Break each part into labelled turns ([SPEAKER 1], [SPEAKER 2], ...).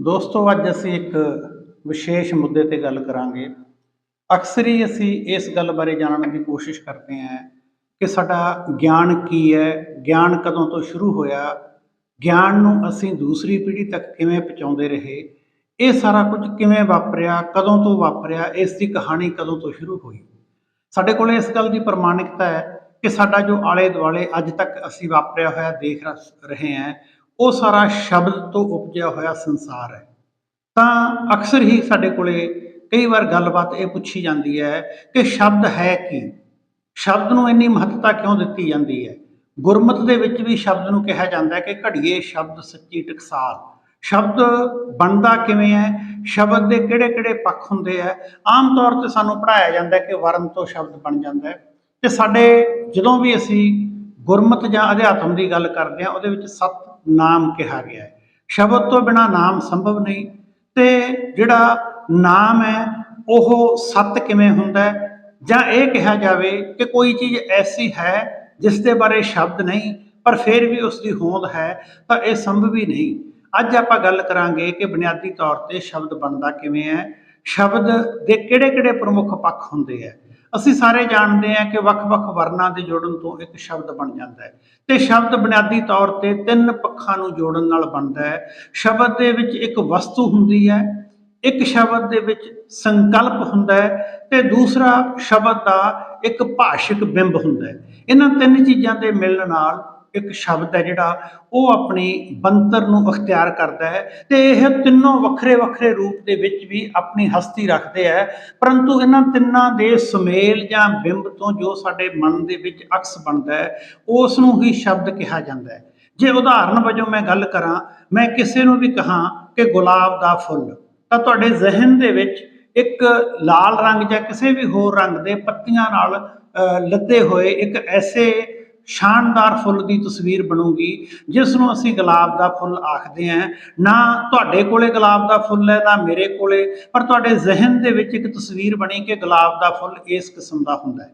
[SPEAKER 1] ਦੋਸਤੋ, ਅੱਜ ਅਸੀਂ ਇੱਕ ਵਿਸ਼ੇਸ਼ ਮੁੱਦੇ ਤੇ ਗੱਲ ਕਰਾਂਗੇ। ਅਕਸਰ ਹੀ ਅਸੀਂ ਇਸ ਗੱਲ ਬਾਰੇ ਜਾਣਨ ਦੀ ਕੋਸ਼ਿਸ਼ ਕਰਦੇ ਹਾਂ ਕਿ ਸਾਡਾ ਗਿਆਨ ਕੀ ਹੈ, ਗਿਆਨ ਕਦੋਂ ਤੋਂ ਸ਼ੁਰੂ ਹੋਇਆ, ਗਿਆਨ ਨੂੰ ਅਸੀਂ ਦੂਸਰੀ ਪੀੜ੍ਹੀ ਤੱਕ ਕਿਵੇਂ ਪਹੁੰਚਾਉਂਦੇ ਰਹੇ, ਇਹ ਸਾਰਾ ਕੁਝ ਕਿਵੇਂ ਵਾਪਰਿਆ, ਕਦੋਂ ਤੋਂ ਵਾਪਰਿਆ, ਇਸ ਦੀ ਕਹਾਣੀ ਕਦੋਂ ਤੋਂ ਸ਼ੁਰੂ ਹੋਈ? ਸਾਡੇ ਕੋਲ ਇਸ ਗੱਲ ਦੀ ਪ੍ਰਮਾਣਿਕਤਾ ਹੈ ਕਿ ਸਾਡਾ ਜੋ ਆਲੇ ਦੁਆਲੇ ਅੱਜ ਤੱਕ ਅਸੀਂ ਵਾਪਰਿਆ ਹੋਇਆ ਦੇਖ ਰਹੇ ਹਾਂ ਉਹ ਸਾਰਾ ਸ਼ਬਦ ਤੋਂ ਉਪਜਿਆ ਹੋਇਆ ਸੰਸਾਰ ਹੈ। ਤਾਂ ਅਕਸਰ ਹੀ ਸਾਡੇ ਕੋਲੇ ਕਈ ਵਾਰ ਗੱਲਬਾਤ ਇਹ ਪੁੱਛੀ ਜਾਂਦੀ ਹੈ ਕਿ ਸ਼ਬਦ ਹੈ ਕੀ? ਸ਼ਬਦ ਨੂੰ ਇੰਨੀ ਮਹੱਤਤਾ ਕਿਉਂ ਦਿੱਤੀ ਜਾਂਦੀ ਹੈ? ਗੁਰਮਤ ਦੇ ਵਿੱਚ ਵੀ ਸ਼ਬਦ ਨੂੰ ਕਿਹਾ ਜਾਂਦਾ ਹੈ ਕਿ ਘੜੀਏ ਸ਼ਬਦ ਸੱਚੀ ਟਕਸਾਲ। ਸ਼ਬਦ ਬਣਦਾ ਕਿਵੇਂ ਹੈ? ਸ਼ਬਦ ਦੇ ਕਿਹੜੇ-ਕਿਹੜੇ ਪੱਖ ਹੁੰਦੇ ਆ ਆਮ ਤੌਰ ਤੇ ਸਾਨੂੰ ਪੜਾਇਆ ਜਾਂਦਾ ਕਿ ਵਰਣ ਤੋਂ ਸ਼ਬਦ ਬਣ ਜਾਂਦਾ ਹੈ। ਤੇ ਸਾਡੇ ਜਦੋਂ ਵੀ ਅਸੀਂ ਗੁਰਮਤ ਜਾਂ ਅਧਿਆਤਮ ਦੀ ਗੱਲ ਕਰਦੇ ਹਾਂ, ਉਹਦੇ ਵਿੱਚ ਸੱਤ ਨਾਮ ਕਿਹਾ ਗਿਆ ਹੈ। ਸ਼ਬਦ ਤੋਂ ਬਿਨਾ ਨਾਮ ਸੰਭਵ ਨਹੀਂ ਤੇ ਜਿਹੜਾ ਨਾਮ ਹੈ, ਉਹ ਸਤ ਕਿਵੇਂ ਹੁੰਦਾ ਹੈ? ਜਾਂ ਇਹ ਕਿਹਾ ਜਾਵੇ ਕਿ ਕੋਈ ਚੀਜ਼ ਐਸੀ ਹੈ ਜਿਸ ਦੇ ਬਾਰੇ ਸ਼ਬਦ ਨਹੀਂ, ਪਰ ਫਿਰ ਵੀ ਉਸ ਦੀ ਹੋਂਦ ਹੈ, ਤਾਂ ਇਹ ਸੰਭਵ ਹੀ ਨਹੀਂ। ਅੱਜ ਆਪਾਂ ਗੱਲ ਕਰਾਂਗੇ ਕਿ ਬੁਨਿਆਦੀ ਤੌਰ ਤੇ ਸ਼ਬਦ ਬਣਦਾ ਕਿਵੇਂ ਹੈ। ਸ਼ਬਦ ਦੇ ਕਿਹੜੇ-ਕਿਹੜੇ ਪ੍ਰਮੁੱਖ ਪੱਖ ਹੁੰਦੇ ਹੈ? ਅਸੀਂ ਸਾਰੇ ਜਾਣਦੇ ਹਾਂ ਕਿ ਵੱਖ-ਵੱਖ ਵਰਨਾਂ ਦੇ ਜੋੜਨ ਤੋਂ ਇੱਕ ਸ਼ਬਦ ਬਣ ਜਾਂਦਾ ਹੈ। ਤੇ ਸ਼ਬਦ ਬੁਨਿਆਦੀ ਤੌਰ ਤੇ ਤਿੰਨ ਪੱਖਾਂ ਨੂੰ ਜੋੜਨ ਨਾਲ ਬਣਦਾ ਹੈ। ਸ਼ਬਦ ਦੇ ਵਿੱਚ ਇੱਕ ਵਸਤੂ ਹੁੰਦੀ ਹੈ, ਇੱਕ ਸ਼ਬਦ ਦੇ ਵਿੱਚ ਸੰਕਲਪ ਹੁੰਦਾ ਹੈ ਤੇ ਦੂਸਰਾ ਸ਼ਬਦ ਦਾ ਇੱਕ ਭਾਸ਼ਿਕ ਬਿੰਬ ਹੁੰਦਾ ਹੈ। ਇਹਨਾਂ ਤਿੰਨ ਚੀਜ਼ਾਂ ਦੇ ਮਿਲਣ ਨਾਲ ਇੱਕ ਸ਼ਬਦ ਹੈ ਜਿਹੜਾ ਉਹ ਆਪਣੀ ਬੰਤਰ ਨੂੰ ਅਖਤਿਆਰ ਕਰਦਾ ਹੈ ਤੇ ਇਹ ਤਿੰਨੋਂ ਵੱਖਰੇ ਵੱਖਰੇ ਰੂਪ ਦੇ ਵਿੱਚ ਵੀ ਆਪਣੀ ਹਸਤੀ ਰੱਖਦੇ ਹੈ। ਪਰੰਤੂ ਇਹਨਾਂ ਤਿੰਨਾਂ ਦੇ ਸੁਮੇਲ ਜਾਂ ਬਿੰਬ ਤੋਂ ਜੋ ਸਾਡੇ ਮਨ ਦੇ ਵਿੱਚ ਅਕਸ ਬਣਦਾ ਹੈ ਉਸ ਨੂੰ ਹੀ ਸ਼ਬਦ ਕਿਹਾ ਜਾਂਦਾ ਹੈ। ਜੇ ਉਦਾਹਰਨ ਵਜੋਂ ਮੈਂ ਗੱਲ ਕਰਾਂ, ਮੈਂ ਕਿਸੇ ਨੂੰ ਵੀ ਕਹਾਂ ਕਿ ਗੁਲਾਬ ਦਾ ਫੁੱਲ, ਤਾਂ ਤੁਹਾਡੇ ਜ਼ਿਹਨ ਦੇ ਵਿੱਚ ਇੱਕ ਲਾਲ ਰੰਗ ਜਾਂ ਕਿਸੇ ਵੀ ਹੋਰ ਰੰਗ ਦੇ ਪੱਤੀਆਂ ਨਾਲ ਲੱਦੇ ਹੋਏ ਇੱਕ ਐਸੇ ਸ਼ਾਨਦਾਰ ਫੁੱਲ ਦੀ ਤਸਵੀਰ ਬਣੂਗੀ ਜਿਸ ਨੂੰ ਅਸੀਂ ਗੁਲਾਬ ਦਾ ਫੁੱਲ ਆਖਦੇ ਹਾਂ। ਨਾ ਤੁਹਾਡੇ ਕੋਲੇ ਗੁਲਾਬ ਦਾ ਫੁੱਲ ਹੈ, ਨਾ ਮੇਰੇ ਕੋਲੇ, ਪਰ ਤੁਹਾਡੇ ਜ਼ਿਹਨ ਦੇ ਵਿੱਚ ਇੱਕ ਤਸਵੀਰ ਬਣੀ ਕਿ ਗੁਲਾਬ ਦਾ ਫੁੱਲ ਇਸ ਕਿਸਮ ਦਾ ਹੁੰਦਾ ਹੈ।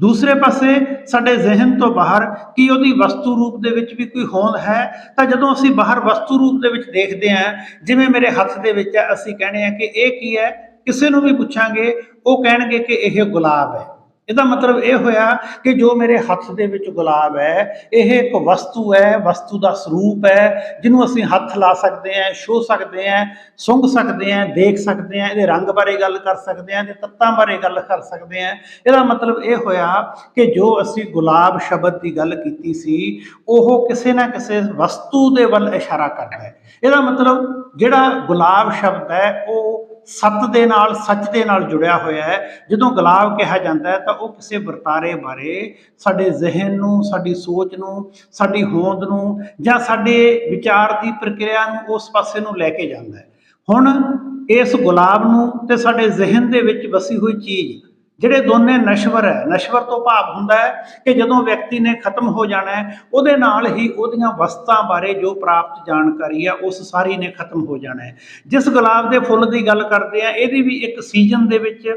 [SPEAKER 1] ਦੂਸਰੇ ਪਾਸੇ ਸਾਡੇ ਜ਼ਿਹਨ ਤੋਂ ਬਾਹਰ ਕੀ ਉਹਦੀ ਵਸਤੂ ਰੂਪ ਦੇ ਵਿੱਚ ਵੀ ਕੋਈ ਹੋਂਦ ਹੈ? ਤਾਂ ਜਦੋਂ ਅਸੀਂ ਬਾਹਰ ਵਸਤੂ ਰੂਪ ਦੇ ਵਿੱਚ ਦੇਖਦੇ ਹਾਂ, ਜਿਵੇਂ ਮੇਰੇ ਹੱਥ ਦੇ ਵਿੱਚ ਹੈ, ਅਸੀਂ ਕਹਿੰਦੇ ਹਾਂ ਕਿ ਇਹ ਕੀ ਹੈ? ਕਿਸੇ ਨੂੰ ਵੀ ਪੁੱਛਾਂਗੇ, ਉਹ ਕਹਿਣਗੇ ਕਿ ਇਹ ਗੁਲਾਬ ਹੈ। ਇਹਦਾ ਮਤਲਬ ਇਹ ਹੋਇਆ ਕਿ ਜੋ ਮੇਰੇ ਹੱਥ ਦੇ ਵਿੱਚ ਗੁਲਾਬ ਹੈ, ਇਹ ਇੱਕ ਵਸਤੂ ਹੈ, ਵਸਤੂ ਦਾ ਸਰੂਪ ਹੈ, ਜਿਹਨੂੰ ਅਸੀਂ ਹੱਥ ਲਾ ਸਕਦੇ ਹਾਂ, ਛੂਹ ਸਕਦੇ ਹਾਂ, ਸੁੰਘ ਸਕਦੇ ਹਾਂ, ਦੇਖ ਸਕਦੇ ਹਾਂ, ਇਹਦੇ ਰੰਗ ਬਾਰੇ ਗੱਲ ਕਰ ਸਕਦੇ ਹਾਂ, ਇਹਦੇ ਤੱਤਾਂ ਬਾਰੇ ਗੱਲ ਕਰ ਸਕਦੇ ਹਾਂ। ਇਹਦਾ ਮਤਲਬ ਇਹ ਹੋਇਆ ਕਿ ਜੋ ਅਸੀਂ ਗੁਲਾਬ ਸ਼ਬਦ ਦੀ ਗੱਲ ਕੀਤੀ ਸੀ, ਉਹ ਕਿਸੇ ਨਾ ਕਿਸੇ ਵਸਤੂ ਦੇ ਵੱਲ ਇਸ਼ਾਰਾ ਕਰਦਾ ਹੈ। ਇਹਦਾ ਮਤਲਬ ਜਿਹੜਾ ਗੁਲਾਬ ਸ਼ਬਦ ਹੈ, ਉਹ ਸੱਤ ਦੇ ਨਾਲ, ਸੱਚ ਦੇ ਨਾਲ ਜੁੜਿਆ ਹੋਇਆ ਹੈ। ਜਦੋਂ ਗੁਲਾਬ ਕਿਹਾ ਜਾਂਦਾ ਹੈ, ਤਾਂ ਉਹ ਕਿਸੇ ਵਰਤਾਰੇ ਬਾਰੇ, ਸਾਡੇ ਜ਼ਿਹਨ ਨੂੰ, ਸਾਡੀ ਸੋਚ ਨੂੰ, ਸਾਡੀ ਹੋਂਦ ਨੂੰ ਜਾਂ ਸਾਡੇ ਵਿਚਾਰ ਦੀ ਪ੍ਰਕਿਰਿਆ ਨੂੰ ਉਸ ਪਾਸੇ ਨੂੰ ਲੈ ਕੇ ਜਾਂਦਾ ਹੈ। ਹੁਣ ਇਸ ਗੁਲਾਬ ਨੂੰ ਤੇ ਸਾਡੇ ਜ਼ਿਹਨ ਦੇ ਵਿੱਚ ਵਸੀ ਹੋਈ ਚੀਜ਼ ਜਿਹੜੇ ਦੋਨੇ ਨਸ਼ਵਰ ਹੈ, ਨਸ਼ਵਰ ਤੋਂ ਭਾਵ ਹੁੰਦਾ ਹੈ ਕਿ ਜਦੋਂ ਵਿਅਕਤੀ ਨੇ ਖਤਮ ਹੋ ਜਾਣਾ ਹੈ, ਉਹਦੇ ਨਾਲ ਹੀ ਉਹਦੀਆਂ ਵਸਤਾਂ ਬਾਰੇ ਜੋ ਪ੍ਰਾਪਤ ਜਾਣਕਾਰੀ ਹੈ, ਉਸ ਸਾਰੀ ਨੇ ਖਤਮ ਹੋ ਜਾਣਾ ਹੈ। ਜਿਸ ਗੁਲਾਬ ਦੇ ਫੁੱਲ ਦੀ ਗੱਲ ਕਰਦੇ ਆ ਇਹਦੀ ਵੀ ਇੱਕ ਸੀਜ਼ਨ ਦੇ ਵਿੱਚ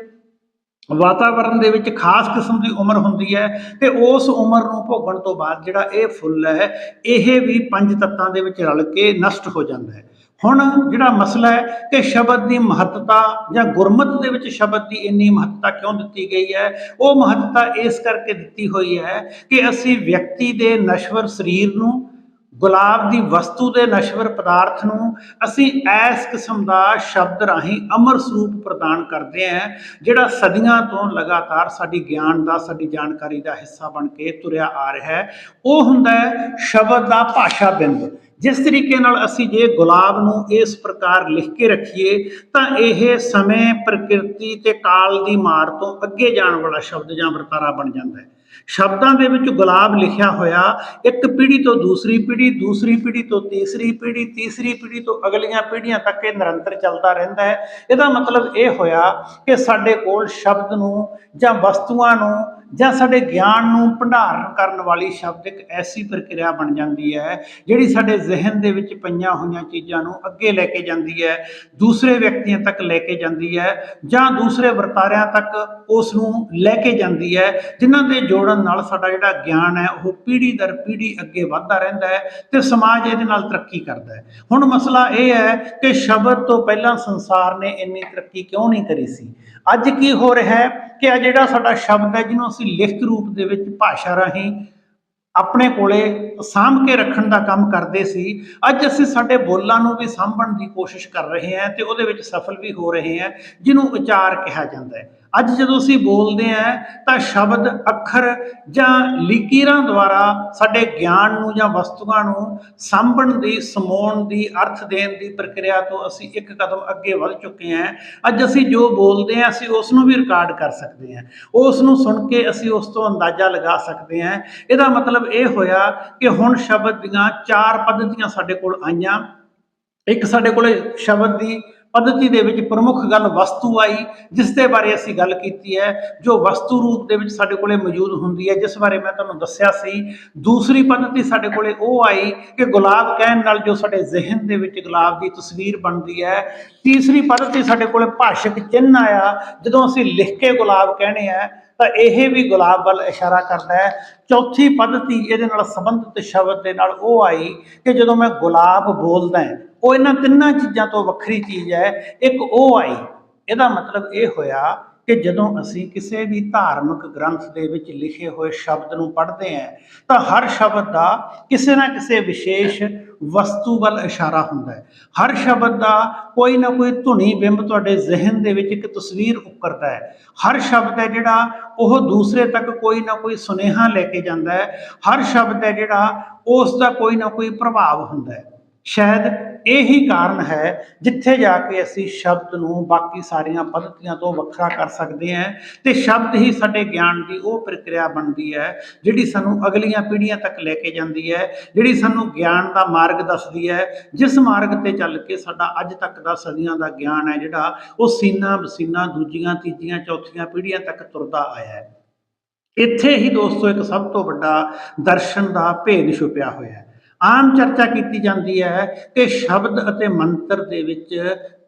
[SPEAKER 1] ਵਾਤਾਵਰਣ ਦੇ ਵਿੱਚ ਖਾਸ ਕਿਸਮ ਦੀ ਉਮਰ ਹੁੰਦੀ ਹੈ ਤੇ ਉਸ ਉਮਰ ਨੂੰ ਭੋਗਣ ਤੋਂ ਬਾਅਦ ਜਿਹੜਾ ਇਹ ਫੁੱਲ ਹੈ, ਇਹ ਵੀ ਪੰਜ ਤੱਤਾਂ ਦੇ ਵਿੱਚ ਰਲ ਕੇ ਨਸ਼ਟ ਹੋ ਜਾਂਦਾ ਹੈ। ਹੁਣ ਜਿਹੜਾ ਮਸਲਾ ਹੈ ਕਿ ਸ਼ਬਦ ਦੀ ਮਹੱਤਤਾ ਜਾਂ ਗੁਰਮਤ ਦੇ ਵਿੱਚ ਸ਼ਬਦ ਦੀ ਇੰਨੀ ਮਹੱਤਤਾ ਕਿਉਂ ਦਿੱਤੀ ਗਈ ਹੈ? ਉਹ ਮਹੱਤਤਾ ਇਸ ਕਰਕੇ ਦਿੱਤੀ ਹੋਈ ਹੈ ਕਿ ਅਸੀਂ ਵਿਅਕਤੀ ਦੇ ਨਸ਼ਵਰ ਸਰੀਰ ਨੂੰ, ਗੁਲਾਬ ਦੀ ਵਸਤੂ ਦੇ ਨਸ਼ਵਰ ਪਦਾਰਥ ਨੂੰ ਅਸੀਂ ਐਸ ਕਿਸਮ ਦਾ ਸ਼ਬਦ ਰਾਹੀਂ ਅਮਰ ਸਰੂਪ ਪ੍ਰਦਾਨ ਕਰਦੇ ਹਾਂ, ਜਿਹੜਾ ਸਦੀਆਂ ਤੋਂ ਲਗਾਤਾਰ ਸਾਡੀ ਗਿਆਨ ਦਾ, ਸਾਡੀ ਜਾਣਕਾਰੀ ਦਾ ਹਿੱਸਾ ਬਣ ਕੇ ਤੁਰਿਆ ਆ ਰਿਹਾ ਹੈ। ਉਹ ਹੁੰਦਾ ਹੈ ਸ਼ਬਦ ਦਾ ਭਾਸ਼ਾ ਬਿੰਦ। ਜਿਸ ਤਰੀਕੇ ਨਾਲ ਅਸੀਂ ਜੇ ਗੁਲਾਬ ਨੂੰ ਇਸ ਪ੍ਰਕਾਰ ਲਿਖ ਕੇ ਰੱਖੀਏ, ਤਾਂ ਇਹ ਸਮੇਂ, ਪ੍ਰਕਿਰਤੀ ਤੇ ਕਾਲ ਦੀ ਮਾਰ ਤੋਂ ਅੱਗੇ ਜਾਣ ਵਾਲਾ ਸ਼ਬਦ ਜਾਂ ਵਰਤਾਰਾ ਬਣ ਜਾਂਦਾ ਹੈ। ਸ਼ਬਦਾਂ ਦੇ ਵਿੱਚ ਗੁਲਾਬ ਲਿਖਿਆ ਹੋਇਆ, ਇੱਕ ਪੀੜ੍ਹੀ ਤੋਂ ਦੂਸਰੀ ਪੀੜ੍ਹੀ ਦੂਸਰੀ ਪੀੜ੍ਹੀ ਤੋਂ ਤੀਸਰੀ ਪੀੜ੍ਹੀ ਤੀਸਰੀ ਪੀੜ੍ਹੀ ਤੋਂ ਅਗਲੀਆਂ ਪੀੜ੍ਹੀਆਂ ਤੱਕ ਇਹ ਨਿਰੰਤਰ ਚੱਲਦਾ ਰਹਿੰਦਾ ਹੈ। ਇਹਦਾ ਮਤਲਬ ਇਹ ਹੋਇਆ ਕਿ ਸਾਡੇ ਕੋਲ ਸ਼ਬਦ ਨੂੰ ਜਾਂ ਵਸਤੂਆਂ ਨੂੰ ਜਾਂ ਸਾਡੇ ਗਿਆਨ ਨੂੰ ਭੰਡਾਰਨ ਕਰਨ ਵਾਲੀ ਸ਼ਬਦ ਇੱਕ ਐਸੀ ਪ੍ਰਕਿਰਿਆ ਬਣ ਜਾਂਦੀ ਹੈ, ਜਿਹੜੀ ਸਾਡੇ ਜ਼ਿਹਨ ਦੇ ਵਿੱਚ ਪਈਆਂ ਹੋਈਆਂ ਚੀਜ਼ਾਂ ਨੂੰ ਅੱਗੇ ਲੈ ਕੇ ਜਾਂਦੀ ਹੈ, ਦੂਸਰੇ ਵਿਅਕਤੀਆਂ ਤੱਕ ਲੈ ਕੇ ਜਾਂਦੀ ਹੈ, ਜਾਂ ਦੂਸਰੇ ਵਰਤਾਰਿਆਂ ਤੱਕ ਉਸ ਨੂੰ ਲੈ ਕੇ ਜਾਂਦੀ ਹੈ, ਜਿਨ੍ਹਾਂ ਦੇ ਜੋੜਨ ਨਾਲ ਸਾਡਾ ਜਿਹੜਾ ਗਿਆਨ ਹੈ, ਉਹ ਪੀੜ੍ਹੀ ਦਰ ਪੀੜ੍ਹੀ ਅੱਗੇ ਵੱਧਦਾ ਰਹਿੰਦਾ ਹੈ ਤੇ ਸਮਾਜ ਇਹਦੇ ਨਾਲ ਤਰੱਕੀ ਕਰਦਾ ਹੈ। ਹੁਣ ਮਸਲਾ ਇਹ ਹੈ ਕਿ ਸ਼ਬਦ ਤੋਂ ਪਹਿਲਾਂ ਸੰਸਾਰ ਨੇ ਇੰਨੀ ਤਰੱਕੀ ਕਿਉਂ ਨਹੀਂ ਕਰੀ ਸੀ? ਅੱਜ ਕੀ ਹੋ ਰਿਹਾ ਹੈ ਕਿ ਆ ਜਿਹੜਾ ਸਾਡਾ ਸ਼ਬਦ ਹੈ, ਜਿਹਨੂੰ ਅਸੀਂ ਲਿਖਤ ਰੂਪ ਦੇ ਵਿੱਚ ਭਾਸ਼ਾ ਰਾਹੀਂ ਆਪਣੇ ਕੋਲੇ ਸਾਂਭ ਕੇ ਰੱਖਣ ਦਾ ਕੰਮ ਕਰਦੇ ਸੀ, ਅੱਜ ਅਸੀਂ ਸਾਡੇ ਬੋਲਾਂ ਨੂੰ ਵੀ ਸਾਂਭਣ ਦੀ ਕੋਸ਼ਿਸ਼ ਕਰ ਰਹੇ ਹਾਂ ਤੇ ਉਹਦੇ ਵਿੱਚ ਸਫਲ ਵੀ ਹੋ ਰਹੇ ਹਾਂ, ਜਿਹਨੂੰ ਉਚਾਰ ਕਿਹਾ ਜਾਂਦਾ ਹੈ। ਅੱਜ ਜਦੋਂ ਅਸੀਂ ਬੋਲਦੇ ਹਾਂ, ਤਾਂ ਸ਼ਬਦ ਅੱਖਰ ਜਾਂ ਲਿਕੀਰਾਂ ਦੁਆਰਾ ਸਾਡੇ ਗਿਆਨ ਨੂੰ ਜਾਂ ਵਸਤੂਆਂ ਨੂੰ ਸਾਂਭਣ ਦੀ, ਸਮਾਉਣ ਦੀ, ਅਰਥ ਦੇਣ ਦੀ ਪ੍ਰਕਿਰਿਆ ਤੋਂ ਅਸੀਂ ਇੱਕ ਕਦਮ ਅੱਗੇ ਵੱਧ ਚੁੱਕੇ ਹਾਂ। ਅੱਜ ਅਸੀਂ ਜੋ ਬੋਲਦੇ ਹਾਂ, ਅਸੀਂ ਉਸ ਨੂੰ ਵੀ ਰਿਕਾਰਡ ਕਰ ਸਕਦੇ ਹਾਂ। ਉਸ ਨੂੰ ਸੁਣ ਕੇ ਅਸੀਂ ਉਸ ਤੋਂ ਅੰਦਾਜ਼ਾ ਲਗਾ ਸਕਦੇ ਹਾਂ। ਇਹਦਾ ਮਤਲਬ ਇਹ ਹੋਇਆ ਕਿ ਹੁਣ ਸ਼ਬਦ ਦੀਆਂ ਚਾਰ ਪੱਧਤੀਆਂ ਸਾਡੇ ਕੋਲ ਆਈਆਂ। ਇੱਕ ਸਾਡੇ ਕੋਲੇ ਸ਼ਬਦ ਦੀ ਪੱਧਤੀ ਦੇ ਵਿੱਚ ਪ੍ਰਮੁੱਖ ਗੱਲ ਵਸਤੂ ਆਈ, ਜਿਸ ਦੇ ਬਾਰੇ ਅਸੀਂ ਗੱਲ ਕੀਤੀ ਹੈ, ਜੋ ਵਸਤੂ ਰੂਪ ਦੇ ਵਿੱਚ ਸਾਡੇ ਕੋਲੇ ਮੌਜੂਦ ਹੁੰਦੀ ਹੈ, ਜਿਸ ਬਾਰੇ ਮੈਂ ਤੁਹਾਨੂੰ ਦੱਸਿਆ ਸੀ। ਦੂਸਰੀ ਪੱਧਤੀ ਸਾਡੇ ਕੋਲੇ ਉਹ ਆਈ ਕਿ ਗੁਲਾਬ ਕਹਿਣ ਨਾਲ ਜੋ ਸਾਡੇ ਜ਼ਿਹਨ ਦੇ ਵਿੱਚ ਗੁਲਾਬ ਦੀ ਤਸਵੀਰ ਬਣਦੀ ਹੈ। ਤੀਸਰੀ ਪੱਧਤੀ ਸਾਡੇ ਕੋਲੇ ਭਾਸ਼ਕ ਚਿੰਨ੍ਹ ਆਇਆ, ਜਦੋਂ ਅਸੀਂ ਲਿਖ ਕੇ ਗੁਲਾਬ ਕਹਿਣੇ ਆ, ਤਾਂ ਇਹ ਵੀ ਗੁਲਾਬ ਵੱਲ ਇਸ਼ਾਰਾ ਕਰਦਾ ਹੈ। ਚੌਥੀ ਪੱਧਤੀ ਇਹਦੇ ਨਾਲ ਸੰਬੰਧਿਤ ਸ਼ਬਦ ਦੇ ਨਾਲ ਉਹ ਆਈ ਕਿ ਜਦੋਂ ਮੈਂ ਗੁਲਾਬ ਬੋਲਦਾ ਹਾਂ ਉਹ ਇਹਨਾਂ ਤਿੰਨਾਂ ਚੀਜ਼ਾਂ ਤੋਂ ਵੱਖਰੀ ਚੀਜ਼ ਹੈ, ਇੱਕ ਉਹ ਆਈ। ਇਹਦਾ ਮਤਲਬ ਇਹ ਹੋਇਆ ਕਿ ਜਦੋਂ ਅਸੀਂ ਕਿਸੇ ਵੀ ਧਾਰਮਿਕ ਗ੍ਰੰਥ ਦੇ ਵਿੱਚ ਲਿਖੇ ਹੋਏ ਸ਼ਬਦ ਨੂੰ ਪੜ੍ਹਦੇ ਹਾਂ, ਤਾਂ ਹਰ ਸ਼ਬਦ ਦਾ ਕਿਸੇ ਨਾ ਕਿਸੇ ਵਿਸ਼ੇਸ਼ ਵਸਤੂ ਵੱਲ ਇਸ਼ਾਰਾ ਹੁੰਦਾ ਹੈ। ਹਰ ਸ਼ਬਦ ਦਾ ਕੋਈ ਨਾ ਕੋਈ ਧੁਨੀ ਬਿੰਬ ਤੁਹਾਡੇ ਜ਼ਿਹਨ ਦੇ ਵਿੱਚ ਇੱਕ ਤਸਵੀਰ ਉੱਕਰਦਾ ਹੈ। ਹਰ ਸ਼ਬਦ ਹੈ ਜਿਹੜਾ ਉਹ ਦੂਸਰੇ ਤੱਕ ਕੋਈ ਨਾ ਕੋਈ ਸੁਨੇਹਾ ਲੈ ਕੇ ਜਾਂਦਾ ਹੈ। ਹਰ ਸ਼ਬਦ ਹੈ ਜਿਹੜਾ ਉਸ ਦਾ ਕੋਈ ਨਾ ਕੋਈ ਪ੍ਰਭਾਵ ਹੁੰਦਾ ਹੈ। ਸ਼ਾਇਦ ਇਹੀ ਕਾਰਨ ਹੈ ਜਿੱਥੇ ਜਾ ਕੇ ਅਸੀਂ ਸ਼ਬਦ ਨੂੰ ਬਾਕੀ ਸਾਰੀਆਂ ਪੱਧਤੀਆਂ ਤੋਂ ਵੱਖਰਾ ਕਰ ਸਕਦੇ ਹਾਂ ਤੇ ਸ਼ਬਦ ਹੀ ਸਾਡੇ ਗਿਆਨ ਦੀ ਉਹ ਪ੍ਰਕਿਰਿਆ ਬਣਦੀ ਹੈ ਜਿਹੜੀ ਸਾਨੂੰ ਅਗਲੀਆਂ ਪੀੜ੍ਹੀਆਂ ਤੱਕ ਲੈ ਕੇ ਜਾਂਦੀ ਹੈ, ਜਿਹੜੀ ਸਾਨੂੰ ਗਿਆਨ ਦਾ ਮਾਰਗ ਦੱਸਦੀ ਹੈ, ਜਿਸ ਮਾਰਗ ਤੇ ਚੱਲ ਕੇ ਸਾਡਾ ਅੱਜ ਤੱਕ ਦਾ ਸਦੀਆਂ ਦਾ ਗਿਆਨ ਹੈ ਜਿਹੜਾ ਉਹ ਸੀਨਾ ਬਸੀਨਾ ਦੂਜੀਆਂ, ਤੀਜੀਆਂ, ਚੌਥੀਆਂ ਪੀੜ੍ਹੀਆਂ ਤੱਕ ਤੁਰਦਾ ਆਇਆ ਹੈ। ਇੱਥੇ ਹੀ ਦੋਸਤੋ ਇੱਕ ਸਭ ਤੋਂ ਵੱਡਾ ਦਰਸ਼ਨ ਦਾ ਭੇਦ ਛੁਪਿਆ ਹੋਇਆ ਹੈ। ਆਮ ਚਰਚਾ ਕੀਤੀ ਜਾਂਦੀ ਹੈ ਕਿ ਸ਼ਬਦ ਅਤੇ ਮੰਤਰ ਦੇ ਵਿੱਚ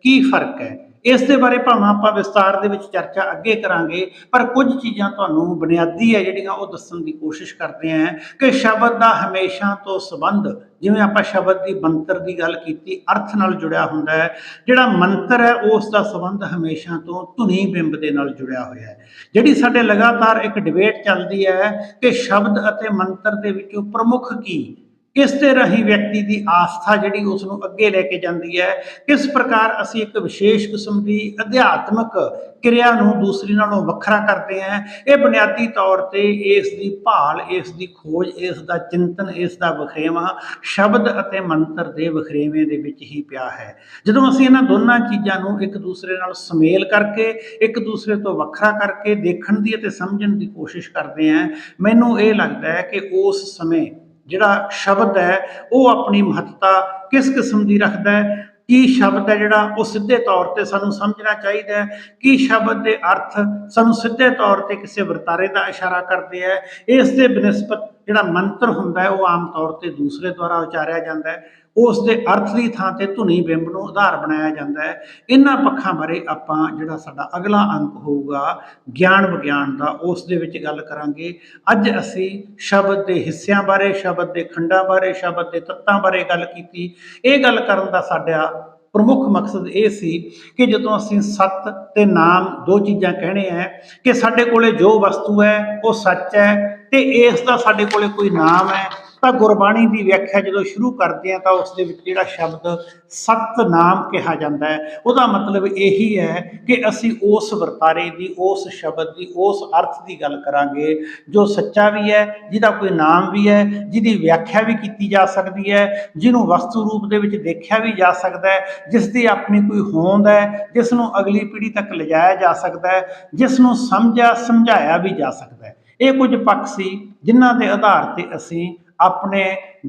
[SPEAKER 1] ਕੀ ਫ਼ਰਕ ਹੈ। ਇਸ ਦੇ ਬਾਰੇ ਭਾਵੇਂ ਆਪਾਂ ਵਿਸਤਾਰ ਦੇ ਵਿੱਚ ਚਰਚਾ ਅੱਗੇ ਕਰਾਂਗੇ, ਪਰ ਕੁਝ ਚੀਜ਼ਾਂ ਤੁਹਾਨੂੰ ਬੁਨਿਆਦੀ ਹੈ ਜਿਹੜੀਆਂ ਉਹ ਦੱਸਣ ਦੀ ਕੋਸ਼ਿਸ਼ ਕਰਦੇ ਆਂ ਕਿ ਸ਼ਬਦ ਦਾ ਹਮੇਸ਼ਾ ਤੋਂ ਸੰਬੰਧ, ਜਿਵੇਂ ਆਪਾਂ ਸ਼ਬਦ ਦੀ ਮੰਤਰ ਦੀ ਗੱਲ ਕੀਤੀ, ਅਰਥ ਨਾਲ ਜੁੜਿਆ ਹੁੰਦਾ ਹੈ। ਜਿਹੜਾ ਮੰਤਰ ਹੈ, ਉਸ ਦਾ ਸੰਬੰਧ ਹਮੇਸ਼ਾ ਤੋਂ ਧੁਨੀ ਬਿੰਬ ਦੇ ਨਾਲ ਜੁੜਿਆ ਹੋਇਆ ਹੈ। ਜਿਹੜੀ ਸਾਡੇ ਲਗਾਤਾਰ ਇੱਕ ਡਿਬੇਟ ਚੱਲਦੀ ਹੈ ਕਿ ਸ਼ਬਦ ਅਤੇ ਮੰਤਰ ਦੇ ਵਿੱਚੋਂ ਪ੍ਰਮੁੱਖ ਕੀ ਕਿਸ ਦੇ ਰਾਹੀਂ ਵਿਅਕਤੀ ਦੀ ਆਸਥਾ ਜਿਹੜੀ ਉਸ ਨੂੰ ਅੱਗੇ ਲੈ ਕੇ ਜਾਂਦੀ ਹੈ। ਕਿਸ ਪ੍ਰਕਾਰ ਅਸੀਂ ਇੱਕ ਵਿਸ਼ੇਸ਼ ਕਿਸਮ ਦੀ ਅਧਿਆਤਮਕ ਕਿਰਿਆ ਨੂੰ ਦੂਸਰੀ ਨਾਲੋਂ ਵੱਖਰਾ ਕਰਦੇ ਹਾਂ। ਇਹ ਬੁਨਿਆਦੀ ਤੌਰ ਤੇ ਇਸ ਦੀ ਭਾਲ, ਇਸ ਦੀ ਖੋਜ, ਇਸ ਦਾ ਚਿੰਤਨ, ਇਸ ਦਾ ਵਖਰੇਵਾਂ ਸ਼ਬਦ ਅਤੇ ਮੰਤਰ ਦੇ ਵਖਰੇਵੇਂ ਦੇ ਵਿੱਚ ਹੀ ਪਿਆ ਹੈ। ਜਦੋਂ ਅਸੀਂ ਇਹਨਾਂ ਦੋਨਾਂ ਚੀਜ਼ਾਂ ਨੂੰ ਇੱਕ ਦੂਸਰੇ ਨਾਲ ਸੁਮੇਲ ਕਰਕੇ, ਇੱਕ ਦੂਸਰੇ ਤੋਂ ਵੱਖਰਾ ਕਰਕੇ ਦੇਖਣ ਦੀ ਅਤੇ ਸਮਝਣ ਦੀ ਕੋਸ਼ਿਸ਼ ਕਰਦੇ ਹਾਂ, ਮੈਨੂੰ ਇਹ ਲੱਗਦਾ ਹੈ ਕਿ ਉਸ ਸਮੇਂ ਜਿਹੜਾ ਸ਼ਬਦ ਹੈ, ਉਹ ਆਪਣੀ ਮਹੱਤਤਾ ਕਿਸ ਕਿਸਮ ਦੀ ਰੱਖਦਾ ਹੈ? ਕੀ ਸ਼ਬਦ ਹੈ ਜਿਹੜਾ ਉਹ ਸਿੱਧੇ ਤੌਰ ਤੇ ਸਾਨੂੰ ਸਮਝਣਾ ਚਾਹੀਦਾ ਹੈ? ਕੀ ਸ਼ਬਦ ਦੇ ਅਰਥ ਸਾਨੂੰ ਸਿੱਧੇ ਤੌਰ ਤੇ ਕਿਸੇ ਵਰਤਾਰੇ ਦਾ ਇਸ਼ਾਰਾ ਕਰਦੇ ਹੈ? ਇਸ ਦੇ ਬਨਿਸਬਤ ਜਿਹੜਾ ਮੰਤਰ ਹੁੰਦਾ ਹੈ, ਉਹ ਆਮ ਤੌਰ ਤੇ ਦੂਸਰੇ ਦੁਆਰਾ ਉਚਾਰਿਆ ਜਾਂਦਾ ਹੈ। ਉਸ ਦੇ ਅਰਥ ਦੀ ਥਾਂ ਤੇ ਧੁਨੀ ਬਿੰਬ ਨੂੰ ਆਧਾਰ ਬਣਾਇਆ ਜਾਂਦਾ ਹੈ। ਇਹਨਾਂ ਪੱਖਾਂ ਬਾਰੇ ਆਪਾਂ ਜਿਹੜਾ ਸਾਡਾ ਅਗਲਾ ਅੰਕ ਹੋਊਗਾ, ਗਿਆਨ ਵਿਗਿਆਨ ਦਾ, ਉਸ ਦੇ ਵਿੱਚ ਗੱਲ ਕਰਾਂਗੇ। ਅੱਜ ਅਸੀਂ ਸ਼ਬਦ ਦੇ ਹਿੱਸਿਆਂ ਬਾਰੇ, ਸ਼ਬਦ ਦੇ ਖੰਡਾਂ ਬਾਰੇ, ਸ਼ਬਦ ਦੇ ਤੱਤਾਂ ਬਾਰੇ ਗੱਲ ਕੀਤੀ। ਇਹ ਗੱਲ ਕਰਨ ਦਾ ਸਾਡਾ ਪ੍ਰਮੁੱਖ ਮਕਸਦ ਇਹ ਸੀ ਕਿ ਜਦੋਂ ਅਸੀਂ ਸੱਤ ਤੇ ਨਾਮ ਦੋ ਚੀਜ਼ਾਂ ਕਹਿਣੇ ਆ ਕਿ ਸਾਡੇ ਕੋਲੇ ਜੋ ਵਸਤੂ ਹੈ, ਉਹ ਸੱਚ ਹੈ ਤੇ ਇਸ ਦਾ ਸਾਡੇ ਕੋਲੇ ਕੋਈ ਨਾਮ ਹੈ, ਤਾਂ ਗੁਰਬਾਣੀ ਦੀ ਵਿਆਖਿਆ ਜਦੋਂ ਸ਼ੁਰੂ ਕਰਦੇ ਆ, ਤਾਂ ਉਸ ਦੇ ਵਿੱਚ ਜਿਹੜਾ ਸ਼ਬਦ ਸਤਨਾਮ ਕਿਹਾ ਜਾਂਦਾ ਹੈ। ਉਹਦਾ ਮਤਲਬ ਇਹੀ ਹੈ ਕਿ ਅਸੀਂ ਉਸ ਵਰਤਾਰੇ ਦੀ, ਉਸ ਸ਼ਬਦ ਦੀ, ਉਸ ਅਰਥ ਦੀ ਗੱਲ ਕਰਾਂਗੇ, ਜੋ ਸੱਚਾ ਵੀ ਹੈ, ਜਿਹਦਾ ਕੋਈ ਨਾਮ ਵੀ ਹੈ, ਜਿਹਦੀ ਵਿਆਖਿਆ ਵੀ ਕੀਤੀ ਜਾ ਸਕਦੀ ਹੈ, ਜਿਹਨੂੰ ਵਸਤੂ ਰੂਪ ਦੇ ਵਿੱਚ ਦੇਖਿਆ ਵੀ ਜਾ ਸਕਦਾ ਹੈ ਜਿਸ ਦੀ ਆਪਣੀ ਕੋਈ ਹੋਂਦ ਹੈ ਜਿਸ ਨੂੰ ਅਗਲੀ ਪੀੜ੍ਹੀ ਤੱਕ ਲਿਜਾਇਆ ਜਾ ਸਕਦਾ ਹੈ ਜਿਸ ਨੂੰ ਸਮਝਿਆ, ਸਮਝਾਇਆ ਵੀ ਜਾ ਸਕਦਾ ਹੈ। ਇਹ ਕੁਝ ਪੱਖ ਸੀ ਜਿਨ੍ਹਾਂ ਦੇ ਆਧਾਰ ਤੇ ਅਸੀਂ ਆਪਣੇ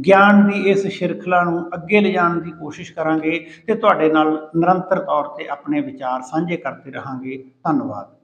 [SPEAKER 1] ਗਿਆਨ ਦੀ ਇਸ ਸ਼ਿਰਖਲਾ ਨੂੰ ਅੱਗੇ ਲਿਜਾਣ ਦੀ ਕੋਸ਼ਿਸ਼ ਕਰਾਂਗੇ ਤੇ ਤੁਹਾਡੇ ਨਾਲ ਨਿਰੰਤਰ ਤੌਰ ਤੇ ਆਪਣੇ ਵਿਚਾਰ ਸਾਂਝੇ ਕਰਦੇ ਰਹਾਂਗੇ। ਧੰਨਵਾਦ।